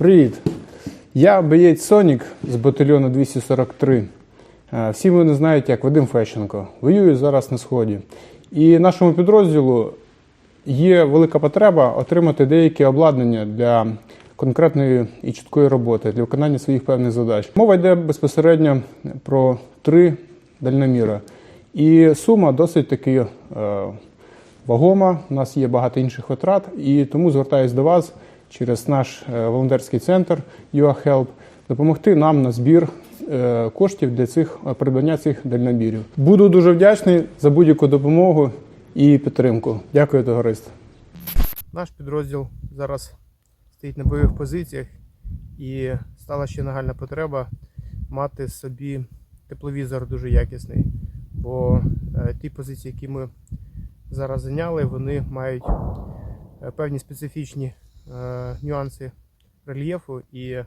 Привіт! Я боєць Сонік з батальйону 243. Е, Всі мене знають як Вадим Фещенко. Воюю зараз на сході. І нашому підрозділу є велика потреба отримати деякі обладнання для конкретної і чіткої роботи, для виконання своїх певних задач. Мова йде безпосередньо про три дальноміри. І сума досить таки е, вагома. У нас є багато інших витрат, і тому звертаюся до вас через наш е, волонтерський центр UAHelp допомогти нам на збір е, коштів для цих е, придбання цих дальномірів. Буду дуже вдячний за будь-яку допомогу і підтримку. Дякую, товариство. Наш підрозділ зараз стоїть на бойових позиціях і стала ще нагальна потреба мати собі тепловізор дуже якісний. Бо ті позиції, які ми зараз зайняли, вони мають певні специфічні нюанси рельєфу. І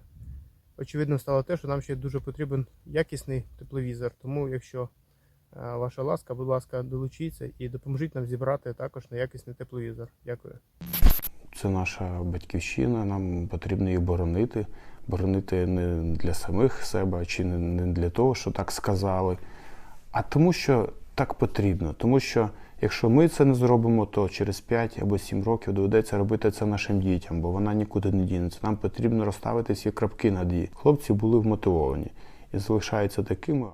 очевидно стало те, що нам ще дуже потрібен якісний тепловізор. Тому, якщо е, ваша ласка, будь ласка, долучіться і допоможіть нам зібрати також на якісний тепловізор. Дякую. Це наша батьківщина, нам потрібно її боронити. Боронити не для самих себе, чи не для того, що так сказали, а тому, що так потрібно. Тому що якщо ми це не зробимо, то через 5 або 7 років доведеться робити це нашим дітям, бо вона нікуди не дінеться. Нам потрібно розставити всі крапки над її. Хлопці були вмотивовані і залишаються такими.